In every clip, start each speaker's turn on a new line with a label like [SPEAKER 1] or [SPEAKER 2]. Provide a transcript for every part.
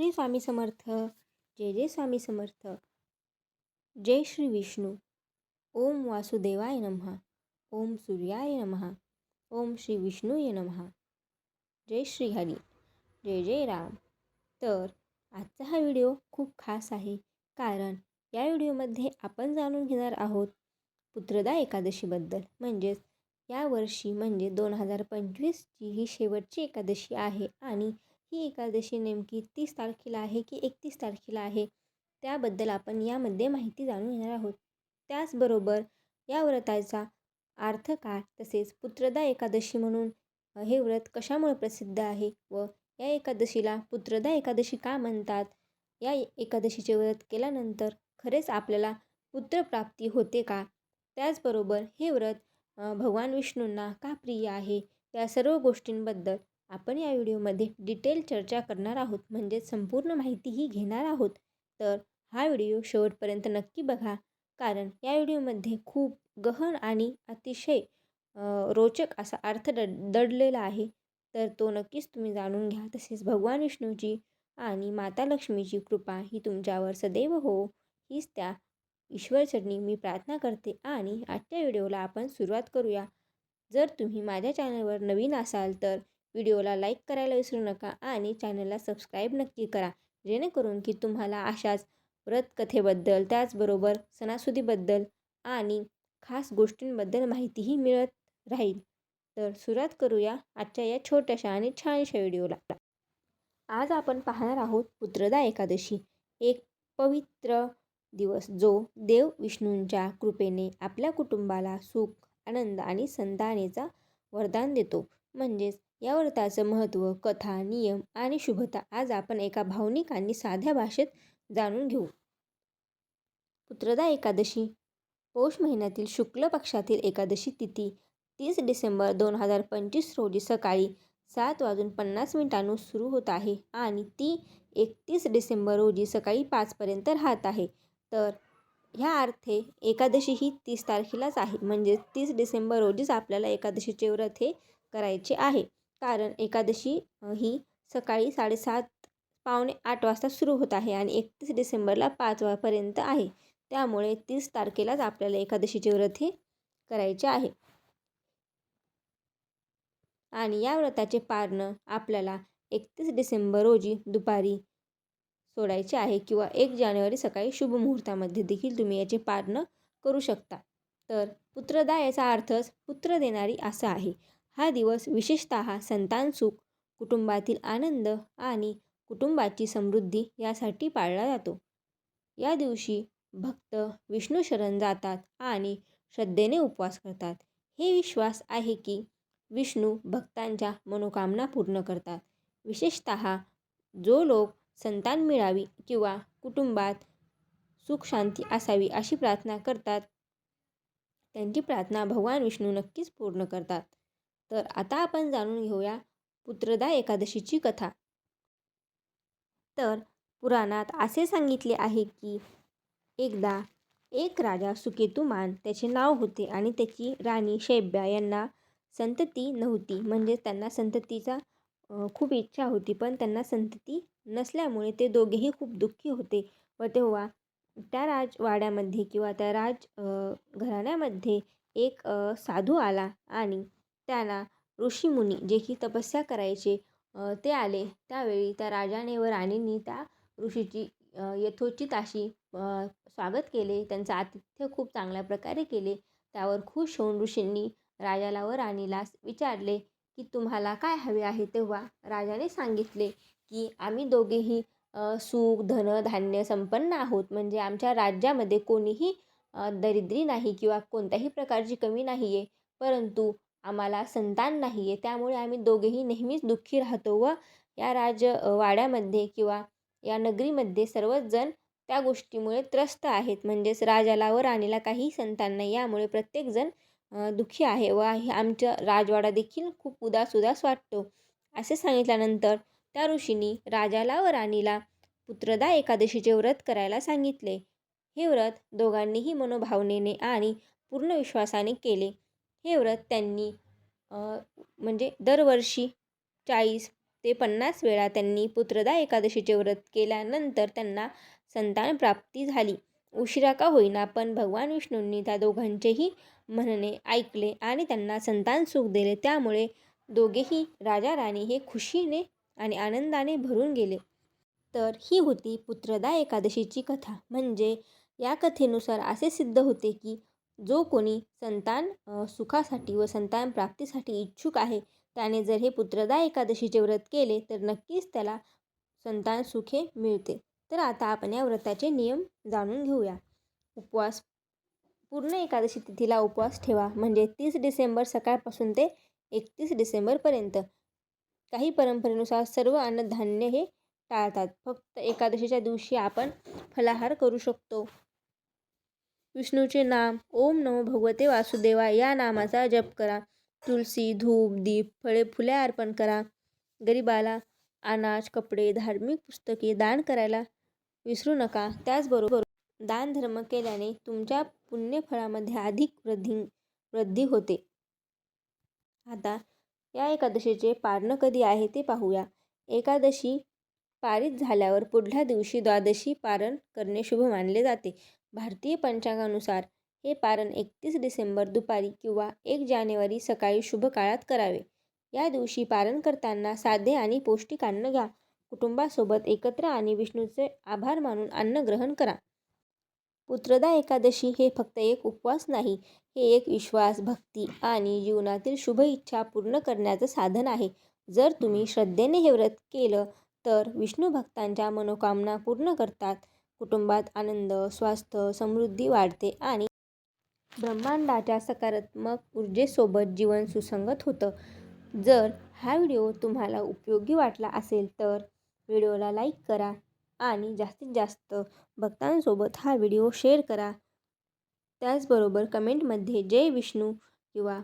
[SPEAKER 1] श्री स्वामी समर्थ जय जय स्वामी समर्थ जय श्री विष्णू ओम वासुदेवाय नमः ओम सूर्याय नमः ओम श्री विष्णूय नमः जय श्री हरी जय जय राम. तर आजचा हा व्हिडिओ खूप खास आहे कारण या व्हिडिओमध्ये आपण जाणून घेणार आहोत पुत्रदा एकादशीबद्दल. म्हणजेच यावर्षी म्हणजे दोन हजार पंचवीसची ही शेवटची एकादशी आहे आणि ही एकादशी नेमकी तीस तारखेला आहे की एकतीस तारखेला आहे? त्याबद्दल आपण यामध्ये माहिती जाणून घेणार आहोत. त्याचबरोबर या व्रताचा अर्थ काय? तसेच पुत्रदा एकादशी म्हणून हे व्रत कशामुळे प्रसिद्ध आहे व या एकादशीला पुत्रदा एकादशी का म्हणतात? या एकादशीचे व्रत केल्यानंतर खरेच आपल्याला पुत्रप्राप्ती होते का? त्याचबरोबर हे व्रत भगवान विष्णूंना का प्रिय आहे? या सर्व गोष्टींबद्दल आपण या व्हिडिओमध्ये डिटेल चर्चा करणार आहोत म्हणजे संपूर्ण माहितीही घेणार आहोत. तर हा व्हिडिओ शेवटपर्यंत नक्की बघा कारण या व्हिडिओमध्ये खूप गहन आणि अतिशय रोचक असा अर्थ ड दडलेला आहे. तर तो नक्कीच तुम्ही जाणून घ्या तसेच भगवान विष्णूची आणि माता लक्ष्मीची कृपा ही तुमच्यावर सदैव हो हीच त्या ईश्वरचरणी मी प्रार्थना करते. आणि आजच्या व्हिडिओला आपण सुरुवात करूया. जर तुम्ही माझ्या चॅनलवर नवीन असाल तर व्हिडिओला लाईक करायला विसरू नका आणि चॅनलला सबस्क्राईब नक्की करा जेणेकरून की तुम्हाला अशाच व्रतकथेबद्दल त्याचबरोबर सणासुदीबद्दल आणि खास गोष्टींबद्दल माहितीही मिळत राहील. तर सुरुवात करूया आजच्या या छोट्याशा आणि छानशा व्हिडिओला. आज आपण पाहणार आहोत पुत्रदा एकादशी एक पवित्र दिवस जो देव विष्णूंच्या कृपेने आपल्या कुटुंबाला सुख आनंद आणि संतानेचा वरदान देतो. म्हणजेच या व्रताचं महत्त्व कथा नियम आणि शुभता आज आपण एका भावनिक आणि साध्या भाषेत जाणून घेऊ. पुत्रदा एकादशी. पौष महिन्यातील शुक्ल पक्षातील एकादशी तिथी तीस डिसेंबर दोन हजार पंचवीस रोजी सकाळी सात वाजून पन्नास मिनिटांनी सुरू होत आहे आणि ती एकतीस डिसेंबर रोजी सकाळी पाचपर्यंत राहत आहे. तर ह्या अर्थे एकादशी ही तीस तारखेलाच आहे. म्हणजे तीस डिसेंबर रोजीच आपल्याला एकादशीचे व्रत हे करायचे आहे. कारण एकादशी ही सकाळी साडेसात पावणे आठ वाजता सुरू होत आहे आणि एकतीस डिसेंबरला पाच वापर्यंत आहे. त्यामुळे तीस तारखेलाच आपल्याला एकादशीचे व्रत हे करायचे आहे. आणि या व्रताचे पारणं आपल्याला एकतीस डिसेंबर रोजी दुपारी सोडायचे आहे किंवा एक जानेवारी सकाळी शुभ मुहूर्तामध्ये देखील तुम्ही याचे पारणं करू शकता. तर पुत्रदा याचा अर्थच पुत्र देणारी असा आहे. हा दिवस विशेषतः संतान सुख कुटुंबातील आनंद आणि कुटुंबाची समृद्धी यासाठी पाळला जातो. या दिवशी भक्त विष्णू शरण जातात आणि श्रद्धेने उपवास करतात. हे विश्वास आहे की विष्णू भक्तांच्या मनोकामना पूर्ण करतात. विशेषत जो लोक संतान मिळावी किंवा कुटुंबात सुख शांती असावी अशी प्रार्थना करतात त्यांची प्रार्थना भगवान विष्णू नक्कीच पूर्ण करतात. तर आता आपण जाणून घेऊया पुत्रदा एकादशीची कथा. तर पुराणात असे सांगितले आहे की एकदा एक राजा सुकेतुमान त्याचे नाव होते आणि त्याची राणी शैब्या यांना संतती नव्हती. म्हणजे त्यांना संततीचा खूप इच्छा होती पण त्यांना संतती नसल्यामुळे ते दोघेही खूप दुःखी होते. व तेव्हा त्या राजवाड्यामध्ये किंवा त्या राज घराण्यामध्ये एक साधू आला आणि त्याला ऋषीमुनी जे की तपस्या करायचे ते आले. त्यावेळी त्या राजाने व राणींनी त्या ऋषीची यथोचित अशी स्वागत केले. त्यांचं आतिथ्य खूप चांगल्या प्रकारे केले. त्यावर खुश होऊन ऋषींनी राजाला व राणीला विचारले की तुम्हाला काय हवे आहे? तेव्हा राजाने सांगितले की आम्ही दोघेही सुख धन धान्य संपन्न आहोत. म्हणजे आमच्या राज्यामध्ये कोणीही दरिद्री नाही किंवा कोणत्याही प्रकारची कमी नाही आहे परंतु आम्हाला संतान नाही आहे त्यामुळे आम्ही दोघेही नेहमीच दुःखी राहतो व या राजवाड्यामध्ये किंवा या नगरीमध्ये सर्वच जण त्या गोष्टीमुळे त्रस्त आहेत. म्हणजेच राजाला व राणीला काही संतान नाही. यामुळे प्रत्येकजण दुःखी आहे व आमच्या राजवाडा देखील खूप उदास उदास वाटतो. असे सांगितल्यानंतर त्या ऋषींनी राजाला व राणीला पुत्रदा एकादशीचे व्रत करायला सांगितले. हे व्रत दोघांनीही मनोभावनेने आणि पूर्ण विश्वासाने केले. हे व्रत त्यांनी म्हणजे दरवर्षी चाळीस ते पन्नास वेळा त्यांनी पुत्रदा एकादशीचे व्रत केल्यानंतर त्यांना संतान प्राप्ती झाली. उशिरा का होईना पण भगवान विष्णूंनी त्या दोघांचेही म्हणणे ऐकले आणि त्यांना संतान सुख दिले. त्यामुळे दोघेही राजा राणी हे खुशीने आणि आनंदाने भरून गेले. तर ही होती पुत्रदा एकादशीची कथा. म्हणजे या कथेनुसार असे सिद्ध होते की जो कोणी संतान सुखासाठी व संतान प्राप्तीसाठी इच्छुक आहे त्याने जर हे पुत्रदा एकादशीचे व्रत केले तर नक्कीच त्याला संतान सुखे मिळते. तर आता आपण या व्रताचे नियम जाणून घेऊया. उपवास पूर्ण एकादशी तिथीला उपवास ठेवा. म्हणजे तीस डिसेंबर सकाळपासून ते एकतीस डिसेंबरपर्यंत काही परंपरेनुसार सर्व अन्नधान्य हे टाळतात. फक्त एकादशीच्या दिवशी आपण फलाहार करू शकतो. विष्णूचे नाम ओम नमो भगवते वासुदेवा या नामाचा जप करा. तुलसी धूप दीप फळे फुले अर्पण करा. गरिबाला अनाज कपडे धार्मिक पुस्तके दान करायला विसरू नका. त्याचबरोबर दान धर्म केल्याने तुमच्या पुण्यफळामध्ये अधिक वृद्धी वृद्धी होते. आता या एकादशीचे पारणं कधी आहे ते पाहूया. एकादशी पारित झाल्यावर पुढल्या दिवशी द्वादशी पारण करणे शुभ मानले जाते. भारतीय पंचांगानुसार हे पारण एकतीस डिसेंबर दुपारी किंवा एक जानेवारी सकाळी शुभ काळात करावे. या दिवशी पारण करताना साधे आणि पौष्टिक अन्न घ्या. कुटुंबासोबत एकत्र आणि विष्णूचे आभार मानून अन्न ग्रहण करा. पुत्रदा एकादशी हे फक्त एक उपवास नाही हे एक विश्वास भक्ती आणि जीवनातील शुभ इच्छा पूर्ण करण्याचं साधन आहे. जर तुम्ही श्रद्धेने हे व्रत केलं तर विष्णू भक्तांच्या मनोकामना पूर्ण करतात. कुटुंबात आनंद स्वास्थ्य समृद्धी वाढते आणि ब्रह्मांडाच्या सकारात्मक ऊर्जेसोबत जीवन सुसंगत होतं. जर हा व्हिडिओ तुम्हाला उपयोगी वाटला असेल तर व्हिडिओला लाईक करा आणि जास्तीत जास्त भक्तांसोबत हा व्हिडिओ शेअर करा. त्याचबरोबर कमेंटमध्ये जय विष्णू किंवा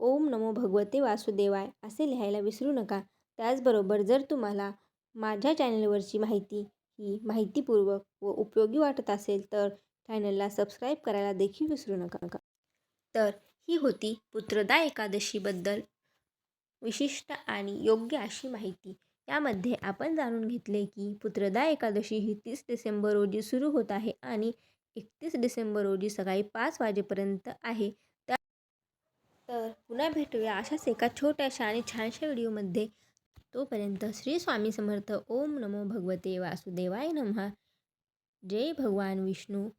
[SPEAKER 1] ओम नमो भगवते वासुदेवाय असे लिहायला विसरू नका. त्याचबरोबर जर तुम्हाला माझ्या चॅनलवरची माहिती ही माहितीपूर्वक व उपयोगी वाटत असेल तर चॅनलला सबस्क्राईब करायला देखील विसरू नका. तर ही होती पुत्रदा एकादशीबद्दल विशिष्ट आणि योग्य अशी माहिती. यामध्ये आपण जाणून घेतले की पुत्रदा एकादशी ही तीस डिसेंबर रोजी सुरू होत आहे आणि एकतीस डिसेंबर रोजी सकाळी पाच वाजेपर्यंत आहे. तर पुन्हा भेटूया अशाच एका छोट्याशा आणि छानशा व्हिडिओमध्ये तोपर्यंत श्री स्वामी समर्थ. ओम नमो भगवते वासुदेवाय नमः. जय भगवान विष्णू.